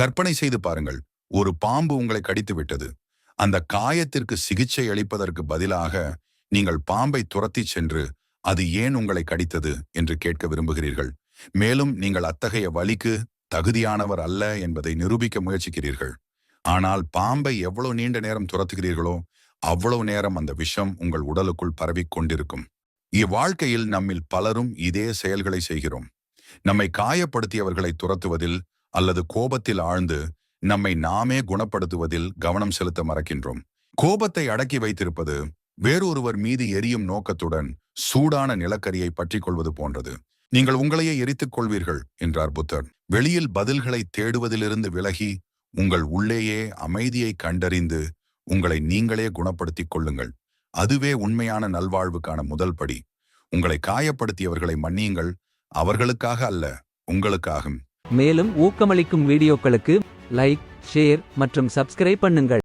கற்பனை செய்து பாருங்கள். ஒரு பாம்பு உங்களை கடித்து விட்டது அந்த காயத்திற்கு சிகிச்சை அளிப்பதற்கு பதிலாக நீங்கள் பாம்பை துரத்தி சென்று அது ஏன் உங்களை கடித்தது என்று கேட்க விரும்புகிறீர்கள். மேலும் நீங்கள் அத்தகைய வலிக்கு தகுதியானவர் அல்ல என்பதை நிரூபிக்க முயற்சிக்கிறீர்கள். ஆனால் பாம்பை எவ்வளவு நீண்ட நேரம் துரத்துகிறீர்களோ அவ்வளவு நேரம் அந்த விஷம் உங்கள் உடலுக்குள் பரவிக் கொண்டிருக்கும். இவ்வாழ்க்கையில் நம்மில் பலரும் இதே செயல்களை செய்கிறோம். நம்மை காயப்படுத்தியவர்களை துரத்துவதில் அல்லது கோபத்தில் ஆழ்ந்து நம்மை நாமே குணப்படுத்துவதில் கவனம் செலுத்த மறக்கின்றோம். கோபத்தை அடக்கி வைத்திருப்பது வேறொருவர் மீது எரியும் நோக்கத்துடன் சூடான நிலக்கரியை பற்றிக் கொள்வது போன்றது. நீங்கள் உங்களையே எரித்துக் கொள்வீர்கள் என்றார் புத்தர். வெளியில் பதில்களை தேடுவதிலிருந்து விலகி உங்கள் உள்ளேயே அமைதியை கண்டறிந்து உங்களை நீங்களே குணப்படுத்திக் கொள்ளுங்கள். அதுவே உண்மையான நல்வாழ்வுக்கான முதல் படி. உங்களை காயப்படுத்தியவர்களை மன்னியுங்கள். அவர்களுக்காக அல்ல உங்களுக்காகும். மேலும் ஊக்கமளிக்கும் வீடியோக்களுக்கு லைக் ஷேர் மற்றும் சப்ஸ்கிரைப் பண்ணுங்கள்.